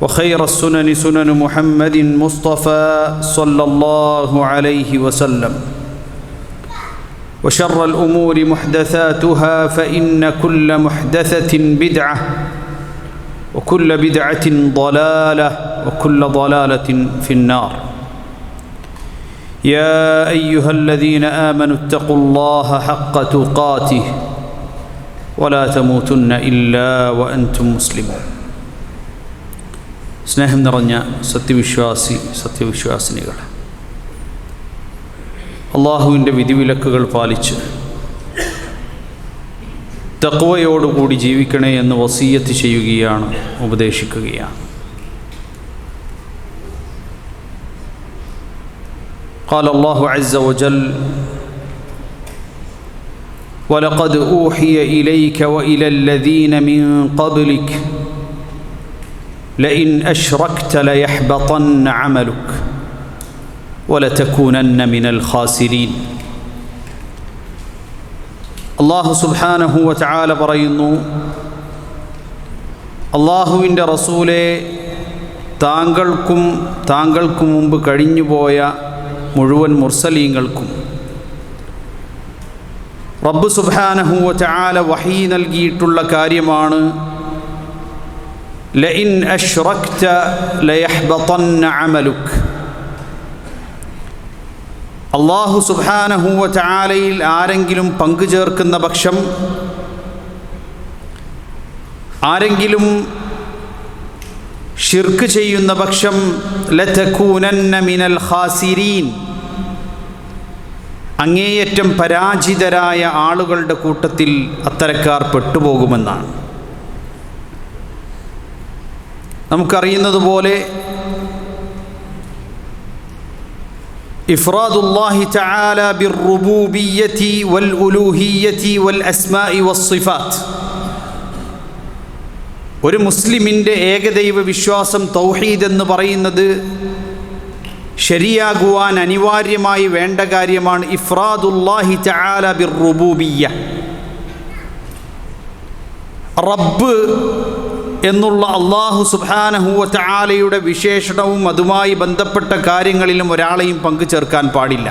وخير السنن سنن محمد مصطفى صلى الله عليه وسلم. وشر الأمور محدثاتها فإن كل محدثة بدعة وكل بدعة ضلالة وكل ضلالة في النار. يا أيها الذين آمنوا اتقوا الله حق تقاته ولا تموتن إلا وأنتم مسلمون. സ്നേഹം നിറഞ്ഞ സത്യവിശ്വാസി സത്യവിശ്വാസിനികൾ അള്ളാഹുവിൻ്റെ വിധിവിലക്കുകൾ പാലിച്ച് തക്വയോടുകൂടി ജീവിക്കണേ എന്ന് വസീയത്ത് ചെയ്യുകയാണ് ഉപദേശിക്കുകയാണ് قال الله عز وجل ولقد أوحي إليك وإلى الذين من قبلك لئن أشركت ليحبطن عملك ولتكونن من الخاسرين അള്ളാഹു സുബ്ഹാനഹു വചാല പറയുന്നു അള്ളാഹുവിൻ്റെ റസൂലെ താങ്കൾക്കും താങ്കൾക്ക് മുമ്പ് കഴിഞ്ഞുപോയ മുഴുവൻ മുർസലീങ്ങൾക്കും റബ്ബ് സുബ്ഹാനഹു വചാല വഹീ നൽകിയിട്ടുള്ള കാര്യമാണ് ലഇൻ അഷ്റക്ത ليحبطن അമലുക്. അള്ളാഹു സുബാനഹൂവ ചാലയിൽ ആരെങ്കിലും പങ്കു ചേർക്കുന്ന പക്ഷം ആരെങ്കിലും ഷിർക്ക് ചെയ്യുന്ന പക്ഷം ലതകൂനന്ന മിനൽ ഖാസിരീൻ. അങ്ങേയറ്റം പരാജിതരായ ആളുകളുടെ കൂട്ടത്തിൽ അത്തരക്കാർ പെട്ടുപോകുമെന്നാണ്. നമുക്കറിയുന്നത് പോലെ إفراد الله تعالى بالربوبية والألوهية والأسماء والصفات ഒരു മുസ്ലിമിൻ്റെ ഏകദൈവ വിശ്വാസം തൗഹീദ് എന്ന് പറയുന്നത് ശരിയാകുവാൻ അനിവാര്യമായി വേണ്ട കാര്യമാണ് ഇഫ്രാദുല്ലാഹി ചാല ബിർ റുബൂബിയ റബ്ബ് എന്നുള്ള അള്ളാഹു സുബാനഹുവ ചാലയുടെ വിശേഷണവും അതുമായി ബന്ധപ്പെട്ട കാര്യങ്ങളിലും ഒരാളെയും പങ്കു ചേർക്കാൻ പാടില്ല.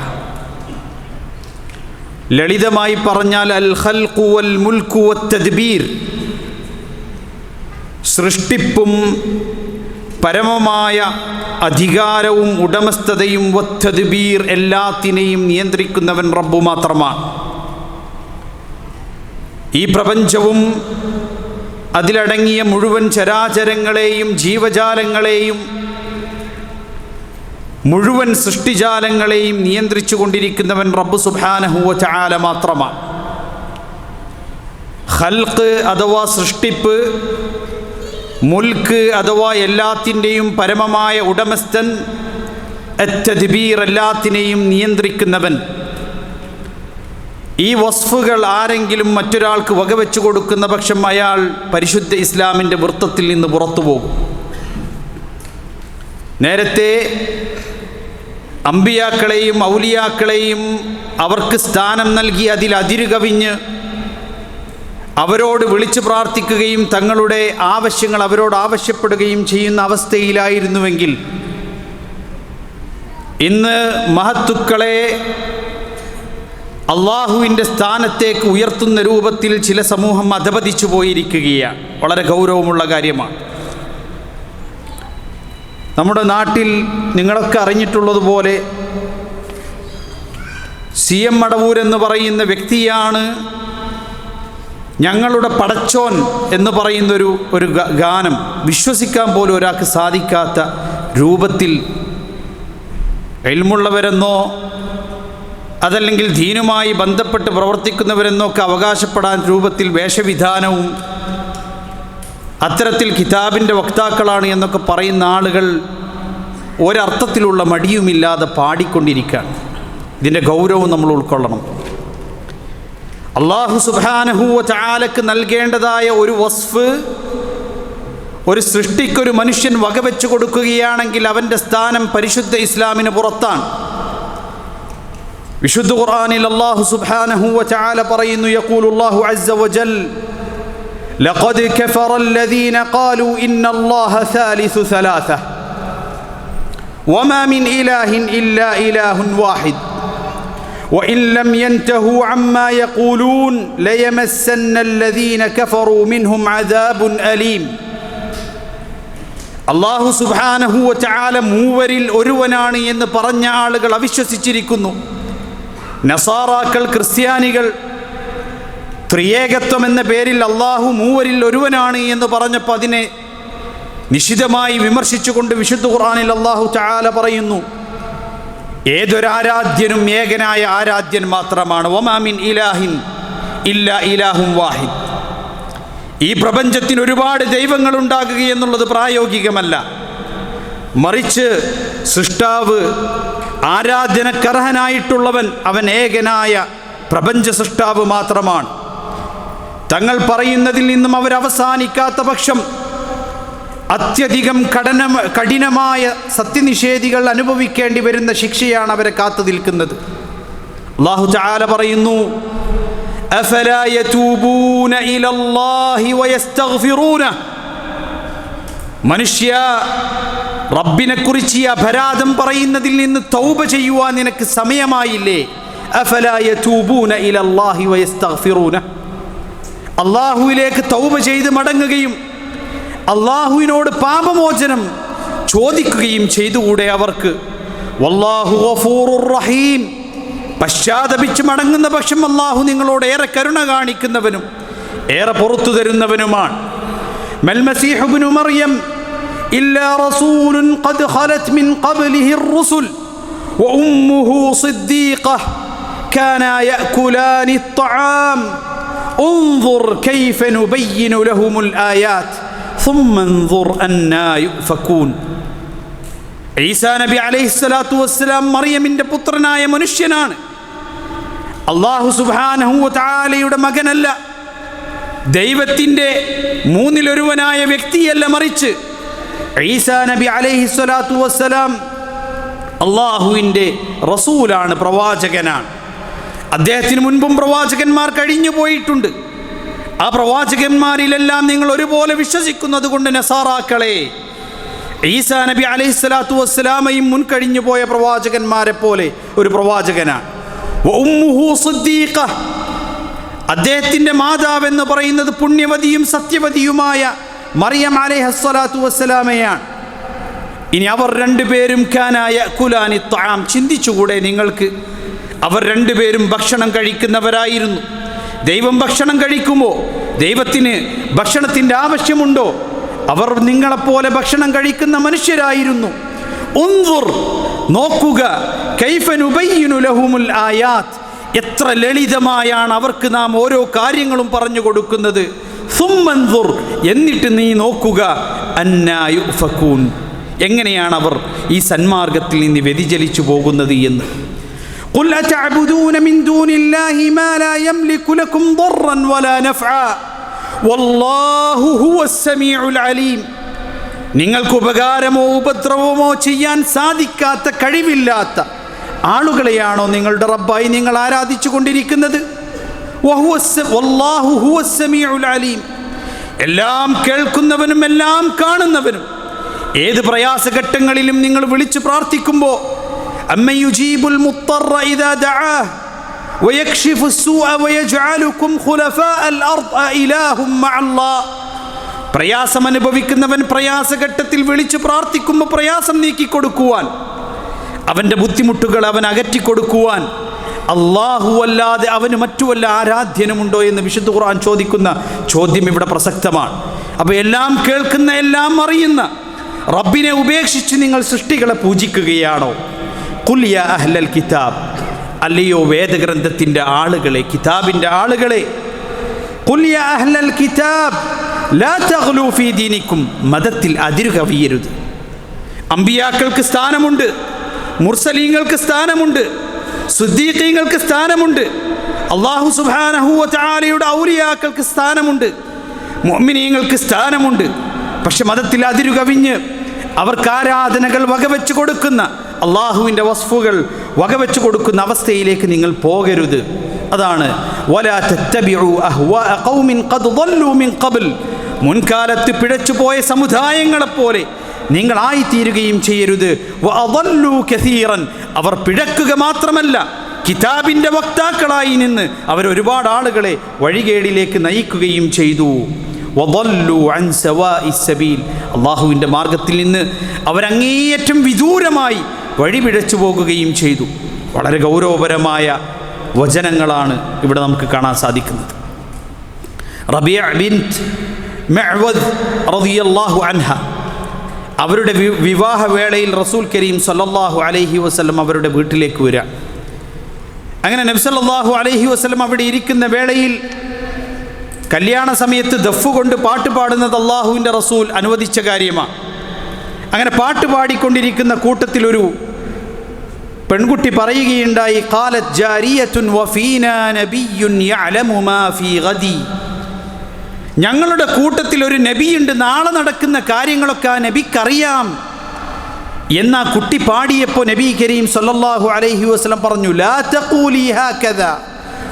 ലളിതമായി പറഞ്ഞാൽ അൽ ഖൽഖുവൽ മുൽക്കുവത്തദ്ബീർ സൃഷ്ടിപ്പും പരമമായ അധികാരവും ഉടമസ്ഥതയും വത്തദ്ബീർ എല്ലാത്തിനെയും നിയന്ത്രിക്കുന്നവൻ റബ്ബു മാത്രമാണ്. ഈ പ്രപഞ്ചവും അതിലടങ്ങിയ മുഴുവൻ ചരാചരങ്ങളെയും ജീവജാലങ്ങളെയും മുഴുവൻ സൃഷ്ടിജാലങ്ങളെയും നിയന്ത്രിച്ചു കൊണ്ടിരിക്കുന്നവൻ റബ്ബ് സുബാനഹുവ ചാല മാത്രമാണ്. ഹൽക്ക് അഥവാ സൃഷ്ടിപ്പ് മുൽക്ക് അഥവാ എല്ലാത്തിന്റെയും പരമമായ ഉടമസ്ഥൻ അത്തദ്ബീർ എല്ലാത്തിനെയും നിയന്ത്രിക്കുന്നവൻ ഈ വസ്ഫുകൾ ആരെങ്കിലും മറ്റൊരാൾക്ക് വകവെച്ചു കൊടുക്കുന്ന പക്ഷം അയാൾ പരിശുദ്ധ ഇസ്ലാമിന്റെ വൃത്തത്തിൽ നിന്ന് പുറത്തു പോകും. നേരത്തെ അമ്പിയാക്കളെയും ഔലിയാക്കളെയും അവർക്ക് സ്ഥാനം നൽകി അതിൽ അതിരുകവിഞ്ഞ് അവരോട് വിളിച്ചു പ്രാർത്ഥിക്കുകയും തങ്ങളുടെ ആവശ്യങ്ങൾ അവരോട് ആവശ്യപ്പെടുകയും ചെയ്യുന്ന അവസ്ഥയിലായിരുന്നുവെങ്കിൽ ഇന്ന് മഹത്തുക്കളെ അള്ളാഹുവിന്റെ സ്ഥാനത്തേക്ക് ഉയർത്തുന്ന രൂപത്തിൽ ചില സമൂഹം അധപതിച്ചു പോയിരിക്കുകയാണ്. വളരെ ഗൗരവമുള്ള കാര്യമാണ്. നമ്മുടെ നാട്ടിൽ നിങ്ങളൊക്കെ അറിഞ്ഞിട്ടുള്ളതുപോലെ സി എം മടവൂർ എന്ന് പറയുന്ന വ്യക്തിയാണ് ഞങ്ങളുടെ പടച്ചോൻ എന്ന് പറയുന്നൊരു ഒരു ഗാനം വിശ്വസിക്കാൻ പോലും ഒരാൾക്ക് സാധിക്കാത്ത രൂപത്തിൽ എൽമുള്ളവരെന്നോ അതല്ലെങ്കിൽ ദീനുമായി ബന്ധപ്പെട്ട് പ്രവർത്തിക്കുന്നവരെന്നൊക്കെ അവകാശപ്പെടാൻ രൂപത്തിൽ വേഷവിധാനവും അത്തരത്തിൽ കിതാബിന്റെ വക്താക്കളാണ് എന്നൊക്കെ പറയുന്ന ആളുകൾ ഒരർത്ഥത്തിലുള്ള മടിയുമില്ലാതെ പാടിക്കൊണ്ടിരിക്കുകയാണ്. ഇതിന്റെ ഗൗരവം നമ്മൾ ഉൾക്കൊള്ളണം. അള്ളാഹു സുബാനഹുവ ചാലക്ക് നൽകേണ്ടതായ ഒരു വസ്ഫ് ഒരു സൃഷ്ടിക്കൊരു മനുഷ്യൻ വകവെച്ചു കൊടുക്കുകയാണെങ്കിൽ അവന്റെ സ്ഥാനം പരിശുദ്ധ ഇസ്ലാമിന് പുറത്താണ്. വിശുദ്ധ ഖുർആനിൽ അല്ലാഹു സുബ്ഹാനഹു വതആല പറയുന്നു യഖൂലു അല്ലാഹു അസ്സ വജൽ لقد كفر الذين قالوا إن الله ثالث ثلاثة وما من إله إلا إله واحد وإن لم ينتهوا عما يقولون ليمسن الذين كفروا منهم عذاب أليم അള്ളാഹു സുബാനഹുവ ചാല മൂവരിൽ ഒരുവനാണ് എന്ന് പറഞ്ഞ ആളുകൾ അവിശ്വസിച്ചിരിക്കുന്നു നസാറാക്കൾ ക്രിസ്ത്യാനികൾ ത്രിയേകത്വം എന്ന പേരിൽ അള്ളാഹു മൂവരിൽ ഒരുവനാണ് എന്ന് പറഞ്ഞപ്പോൾ അതിനെ നിശിതമായി വിമർശിച്ചുകൊണ്ട് വിശുദ്ധ ഖുർആനിൽ അള്ളാഹു ചാല പറയുന്നു ഏതൊരാരാധ്യനും ഏകനായ ആരാധ്യൻ മാത്രമാണ്. ഒമാമിൻ ഇലാഹിൻ ഇല്ല ഇലാഹും വാഹിദ്. ഈ പ്രപഞ്ചത്തിന് ഒരുപാട് ദൈവങ്ങൾ ഉണ്ടാകുക എന്നുള്ളത് പ്രായോഗികമല്ല. മറിച്ച് സൃഷ്ടാവ് ആരാധനക്കർഹനായിട്ടുള്ളവൻ അവൻ ഏകനായ പ്രപഞ്ച സൃഷ്ടാവ് മാത്രമാണ്. തങ്ങൾ പറയുന്നതിൽ നിന്നും അവരവസാനിക്കാത്ത പക്ഷം അത്യധികം കഠന കഠിനമായ സത്യനിഷേധികൾ അനുഭവിക്കേണ്ടി വരുന്ന ശിക്ഷയാണ് അവരെ കാത്തു നിൽക്കുന്നത്. അള്ളാഹു ചാല പറയുന്നു അഫലായ മനുഷ്യ റബ്ബിനെ കുറിച്ച് ഈ അപരാധം പറയുന്നതിൽ നിന്ന് തൗബ ചെയ്യുവാൻ നിനക്ക് സമയമായില്ലേ? അള്ളാഹുവിലേക്ക് തൗബ ചെയ്ത് മടങ്ങുകയും അള്ളാഹുവിനോട് പാപമോചനം ചോദിക്കുകയും ചെയ്തുകൂടെ അവർക്ക്. റഹീം. പശ്ചാത്തപിച്ച് മടങ്ങുന്ന പക്ഷം അള്ളാഹു നിങ്ങളോട് ഏറെ കരുണ കാണിക്കുന്നവനും ഏറെ പുറത്തു തരുന്നവനുമാണ്. മൽമസീഹുബിനു മറിയം إلا رسول قد خلت من قبله الرسل وأمه صديقة كانا يأكلان الطعام انظر كيف نبين لهم الآيات ثم انظر أنا يؤفكون ഈസാ നബി അലൈഹി സ്വലാത്തു വസ്സലാം മറിയമിൻ്റെ പുത്രനായ മനുഷ്യനാണ് അള്ളാഹു സുബാനഹു താലയുടെ മകനല്ല ദൈവത്തിൻ്റെ മൂന്നിലൊരുവനായ വ്യക്തിയല്ല മറിച്ച് ഈസാ നബി അലൈഹി സ്വലാത്തു വസ്സലാം അള്ളാഹുവിന്റെ റസൂലാണ് പ്രവാചകനാണ്. അദ്ദേഹത്തിന് മുൻപും പ്രവാചകന്മാർ കഴിഞ്ഞു പോയിട്ടുണ്ട്. ആ പ്രവാചകന്മാരിലെല്ലാം നിങ്ങൾ ഒരുപോലെ വിശ്വസിക്കുന്നത് കൊണ്ട് നസാറാക്കളെ. ഈസാ നബി അലൈഹി സ്വലാത്തു വസ്സലാമയും മുൻകഴിഞ്ഞു പോയ പ്രവാചകന്മാരെ പോലെ ഒരു പ്രവാചകനാണ്. അദ്ദേഹത്തിന്റെ മാതാവെന്ന് പറയുന്നത് പുണ്യവതിയും സത്യവതിയുമായ മറിയം അലൈഹി ഹസ്സലാത്തു വസ്സലാമയാണ്. ഇനി അവർ രണ്ടുപേരും ഖാനായ കുലാനി താം ചിന്തിച്ചുകൂടെ നിങ്ങൾക്ക്. അവർ രണ്ടുപേരും ഭക്ഷണം കഴിക്കുന്നവരായിരുന്നു. ദൈവം ഭക്ഷണം കഴിക്കുമോ? ദൈവത്തിന് ഭക്ഷണത്തിന്റെ ആവശ്യമുണ്ടോ? അവർ നിങ്ങളെപ്പോലെ ഭക്ഷണം കഴിക്കുന്ന മനുഷ്യരായിരുന്നു. ഉൻദുർ നോക്കുക. ലഹുമുൽ എത്ര ലളിതമായാണ് അവർക്ക് നാം ഓരോ കാര്യങ്ങളും പറഞ്ഞു കൊടുക്കുന്നത്. സുമ്മൻദുർ എന്നിട്ട് നീ നോക്കുക അന്നായു ഫക്കൂൻ എങ്ങനെയാണ് അവർ ഈ സന്മാർഗത്തിൽ നിന്ന് വ്യതിചലിച്ചു പോകുന്നത് എന്ന് قل أتعبدون من دون الله ما لا يملك لكم ضرا ولا نفعا والله هو السميع العليم നിങ്ങൾക്ക് ഉപകാരമോ ഉപദ്രവമോ ചെയ്യാൻ സാധിക്കാത്ത കഴിവില്ലാത്ത ആളുകളെയാണോ നിങ്ങളുടെ റബ്ബായി നിങ്ങൾ ആരാധിച്ചു കൊണ്ടിരിക്കുന്നത് വഹുവ സ- വല്ലാഹു ഹുവ സമീഉൽ അലീം എല്ലാം കേൾക്കുന്നവനും എല്ലാം കാണുന്നവനും ഏത് പ്രയാസഘട്ടങ്ങളിലും നിങ്ങൾ വിളിച്ചു പ്രാർത്ഥിക്കുമ്പോൾ അമ്മയുജീബുൽ മുത്തറ ഇദാ ദഅാഹ് ويكشف السوء ويجعلكم خلفاء الأرض أإله مع الله പ്രയാസം അനുഭവിക്കുന്നവൻ പ്രയാസഘട്ടത്തിൽ വിളിച്ചു പ്രാർത്ഥിക്കുമ്പോൾ പ്രയാസം നീക്കിക്കൊടുക്കുവാൻ അവൻ്റെ ബുദ്ധിമുട്ടുകൾ അവൻ അകറ്റിക്കൊടുക്കുവാൻ അള്ളാഹു അല്ലാതെ അവന് മറ്റു വല്ല ആരാധ്യനുമുണ്ടോ എന്ന് വിശുദ്ധ ഖുർആൻ ചോദിക്കുന്ന ചോദ്യം ഇവിടെ പ്രസക്തമാണ്. അപ്പോൾ എല്ലാം കേൾക്കുന്ന എല്ലാം അറിയുന്ന റബ്ബിനെ ഉപേക്ഷിച്ച് നിങ്ങൾ സൃഷ്ടികളെ പൂജിക്കുകയാണോ? കുല്യ അഹ്ലൽ കിതാബ്. അല്ലയോ വേദഗ്രന്ഥത്തിന്റെ ആളുകളെ കിതാബിന്റെ ആളുകളെ. കുല്യ അഹ്ലൽ കിതാബ്. ലാ ഫീ ദീനിക്കും. മതത്തിൽ അതിരു കവിയരുത് അമ്പിയാക്കൾക്ക് സ്ഥാനമുണ്ട്. മുർസലീങ്ങൾക്ക് സ്ഥാനമുണ്ട്. സുദ്ദീഖീങ്ങൾക്ക് സ്ഥാനമുണ്ട്. അള്ളാഹു സുബാനഹുവാലയുടെ ഔലിയാക്കൾക്ക് സ്ഥാനമുണ്ട്. മൊമിനിയങ്ങൾക്ക് സ്ഥാനമുണ്ട്. പക്ഷെ മതത്തിൽ അതിരുകവിഞ്ഞ് അവർക്ക് ആരാധനകൾ വകവെച്ച് കൊടുക്കുന്ന അള്ളാഹുവിന്റെ വസ്ഫുകൾ വകവെച്ച് കൊടുക്കുന്ന അവസ്ഥയിലേക്ക് നിങ്ങൾ പോകരുത്. അതാണ് മുൻകാലത്ത് പിഴച്ചുപോയ സമുദായങ്ങളെപ്പോലെ നിങ്ങളായിത്തീരുകയും ചെയ്യരുത്. അവർ പിഴക്കുക മാത്രമല്ല കിതാബിന്റെ വക്താക്കളായി നിന്ന് അവർ ഒരുപാട് ആളുകളെ വഴികേടിലേക്ക് നയിക്കുകയും ചെയ്തു. അള്ളാഹുവിന്റെ മാർഗത്തിൽ നിന്ന് അവരങ്ങേയറ്റം വിദൂരമായി വഴിപിഴച്ചു പോകുകയും ചെയ്തു. വളരെ ഗൗരവപരമായ വചനങ്ങളാണ് ഇവിടെ നമുക്ക് കാണാൻ സാധിക്കുന്നത്. റബിയ ബിൻ മെഹ്വദ് റദിയല്ലാഹു അൻഹ. അവരുടെ വിവാഹവേളയിൽ റസൂൽ കരീം സല്ലാഹു അലൈഹി വസ്ലം അവരുടെ വീട്ടിലേക്ക് വരിക. അങ്ങനെ നബ്സല്ലാഹു അലൈഹി വസ്ലം അവിടെ ഇരിക്കുന്ന വേളയിൽ കല്യാണ സമയത്ത് ദഫ് കൊണ്ട് പാട്ട് പാടുന്നത് അള്ളാഹുവിന്റെ റസൂൽ അനുവദിച്ച കാര്യമാണ് അങ്ങനെ പാട്ട് പാടിക്കൊണ്ടിരിക്കുന്ന കൂട്ടത്തിലൊരു പെൺകുട്ടി പറയുകയുണ്ടായി ജാരിയത്തുൻ യഅലമു മാ ഫീ ഗദി. ഞങ്ങളുടെ കൂട്ടത്തിൽ ഒരു നബിയുണ്ട്. നാളെ നടക്കുന്ന കാര്യങ്ങളൊക്കെ ആ നബിക്കറിയാം. എന്നാ കുട്ടി പാടിയപ്പോൾ നബി കരീം സല്ലല്ലാഹു അലൈഹി വസ്ലം പറഞ്ഞു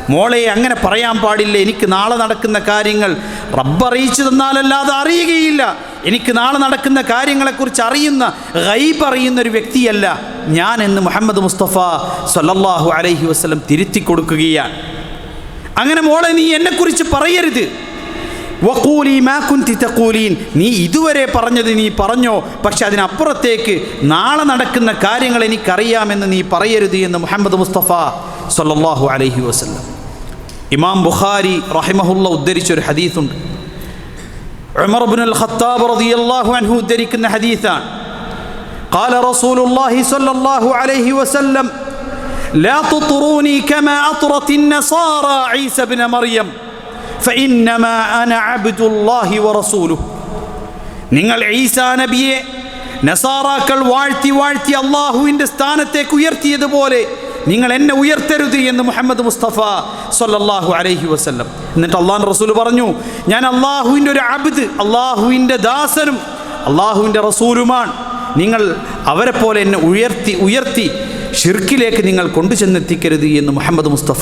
മോളെ അങ്ങനെ പറയാൻ പാടില്ല. എനിക്ക് നാളെ നടക്കുന്ന കാര്യങ്ങൾ റബ്ബ് അറിയിച്ചു തന്നാലല്ലാതെ അറിയുകയില്ല. എനിക്ക് നാളെ നടക്കുന്ന കാര്യങ്ങളെക്കുറിച്ച് അറിയുന്ന ഗൈബ് അറിയുന്ന ഒരു വ്യക്തിയല്ല ഞാൻ എന്ന് മുഹമ്മദ് മുസ്തഫ സല്ലല്ലാഹു അലൈഹി വസ്ലം തിരുത്തി കൊടുക്കുകയാണ്. അങ്ങനെ മോളെ നീ എന്നെക്കുറിച്ച് പറയരുത്. വഖൂലി മാ കുന്തി തഖൂലീൻ നീ ഇതുവരെ പറഞ്ഞത് നീ പറഞ്ഞോ പക്ഷെ അതിനപ്പുറത്തേക്ക് നാളെ നടക്കുന്ന കാര്യങ്ങൾ എനിക്കറിയാമെന്ന് നീ പറയരുത് എന്ന് മുഹമ്മദ് മുസ്തഫ സല്ലല്ലാഹു അലൈഹി വസല്ലം ഇമാം ബുഖാരി റഹിമഹുല്ല ഉദ്ധരിച്ചൊരു ഹദീസുണ്ട് ഉമർ ഇബ്നുൽ ഖത്താബ് റളിയല്ലാഹു അൻഹു ഉദ്ധരിക്കുന്ന ഹദീസാണ് قال رسول الله صلى الله عليه وسلم لا تطروني كما أطرت النصارى عيسى بن مريم നിങ്ങൾ ഈസാ നബിയെ നസാറാക്കൾ വാഴ്ത്തി വാഴ്ത്തി അള്ളാഹുവിന്റെ സ്ഥാനത്തേക്ക് ഉയർത്തിയതുപോലെ നിങ്ങൾ എന്നെ ഉയർത്തരുത് എന്ന് മുഹമ്മദ് മുസ്തഫ സല്ലല്ലാഹു അലൈഹി വസല്ലം. എന്നിട്ട് അള്ളാഹു റസൂൽ പറഞ്ഞു ഞാൻ അള്ളാഹുവിന്റെ ഒരു അബ്ദ് അള്ളാഹുവിന്റെ ദാസനും അള്ളാഹുവിന്റെ റസൂലുമാണ്. നിങ്ങൾ അവരെപ്പോലെ പോലെ എന്നെ ഉയർത്തി ഉയർത്തി ഷിർക്കിലേക്ക് നിങ്ങൾ കൊണ്ടുചെന്നെത്തിക്കരുത് എന്ന് മുഹമ്മദ് മുസ്തഫ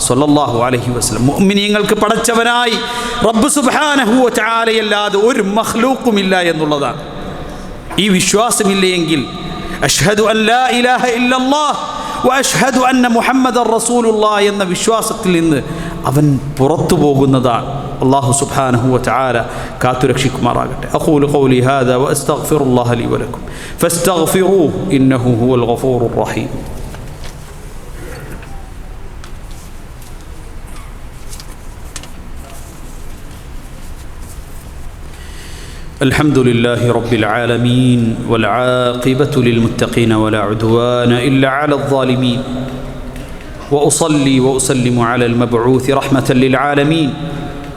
സൊല്ലാഹു അലഹി വസ്ലം മുഅ്മിനീങ്ങൾക്ക് പടച്ചവനായി റബ്ബ് സുബ്ഹാനഹു വ തആലയല്ലാതെ ഒരു ഇല്ല എന്നുള്ളതാണ്. ഈ വിശ്വാസമില്ലയെങ്കിൽ അഷ്ഹദു അല്ലാ ഇലാഹ ഇല്ലല്ലാഹ് വ അഷ്ഹദു അന്ന മുഹമ്മദ് റസൂലുള്ള എന്ന വിശ്വാസത്തിൽ നിന്ന് അവൻ പുറത്തു പോകുന്നതാണ് അള്ളാഹു സുബ്ഹാനഹു വ തആല കാത്തുരക്ഷിക്കുമാറാകട്ടെ അഖൂലു ഖൗലി ഹാദാ വ അസ്തഗ്ഫിറുല്ലാഹ ലി വലക്കും ഫസ്തഗ്ഫിറൂഹു ഇന്നഹു ഹുവൽ ഗഫൂറുർ റഹീം الحمد لله رب العالمين والعاقبة للمتقين ولا عدوان إلا على الظالمين وأصلي وأسلم على المبعوث رحمة للعالمين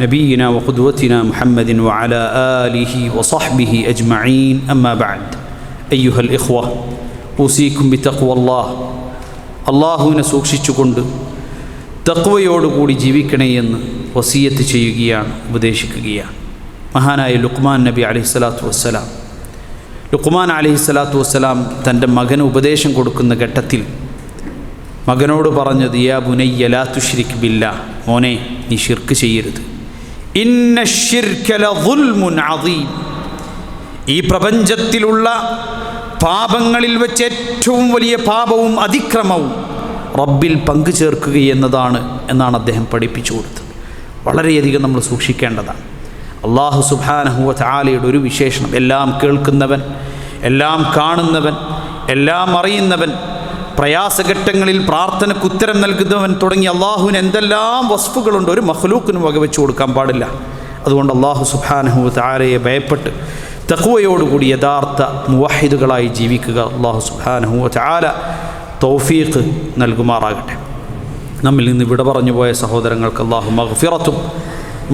نبينا وقدوتنا محمد وعلى آله وصحبه أجمعين أما بعد أيها الإخوة أوصيكم بتقوى الله അള്ളാഹുവിനെ സൂക്ഷിച്ചുകൊണ്ട് തക്വയോടുകൂടി ജീവിക്കണേ എന്ന് വസീയത്ത് ചെയ്യുകയാണ് ഉപദേശിക്കുകയാണ് മഹാനായ ലുക്മാൻ നബി അലൈഹി സ്വലാത്തു വസ്സലാം. ലുക്മാൻ അലൈഹി സ്വലാത്തു വസ്സലാം തന്റെ മകന് ഉപദേശം കൊടുക്കുന്ന ഘട്ടത്തിൽ മകനോട് പറഞ്ഞത് യാ ബുനയ്യ ലാ തുഷ്രിക് ബില്ല മോനെ നീ ഷിർക്ക് ചെയ്യരുത്. ഇന്ന ഈ പ്രപഞ്ചത്തിലുള്ള പാപങ്ങളിൽ വെച്ച് ഏറ്റവും വലിയ പാപവും അതിക്രമവും റബ്ബിൽ പങ്കു ചേർക്കുക എന്നതാണ് എന്നാണ് അദ്ദേഹം പഠിപ്പിച്ചു കൊടുത്തത്. വളരെയധികം നമ്മൾ സൂക്ഷിക്കേണ്ടതാണ്. അള്ളാഹു സുബാനഹുവ ചാലയുടെ ഒരു വിശേഷണം. എല്ലാം കേൾക്കുന്നവൻ എല്ലാം കാണുന്നവൻ എല്ലാം അറിയുന്നവൻ പ്രയാസഘട്ടങ്ങളിൽ പ്രാർത്ഥനയ്ക്ക് ഉത്തരം നൽകുന്നവൻ തുടങ്ങി അള്ളാഹുവിന് എന്തെല്ലാം വസ്ഫുകളുണ്ട് ഒരു മഹ്ലൂക്കിനും വകവെച്ചു കൊടുക്കാൻ പാടില്ല. അതുകൊണ്ട് അള്ളാഹു സുബാനഹു താരയെ ഭയപ്പെട്ട് തക്കുവയോടുകൂടി യഥാർത്ഥ മുവാഹിദുകളായി ജീവിക്കുക അള്ളാഹു സുബാനഹു ചാല തൗഫീഖ് നൽകുമാറാകട്ടെ. നമ്മിൽ നിന്ന് വിട പറഞ്ഞു പോയ സഹോദരങ്ങൾക്ക് അള്ളാഹു മഗ്ഫിറത്തും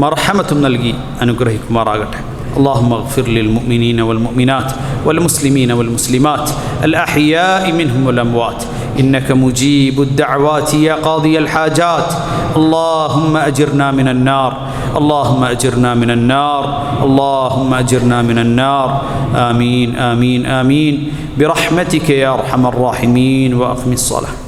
മർഹമത്തും നൽകി അനുഗ്രഹിക്കുമാറാകട്ടെ اللهم اغفر للمؤمنين والمؤمنات والمسلمين والمسلمات الأحياء منهم والأموات إنك مجيب الدعوات يا قاضي الحاجات اللهم أجرنا من النار اللهم أجرنا من النار اللهم أجرنا من النار آمين آمين آمين برحمتك يا أرحم الراحمين وأقم الصلاة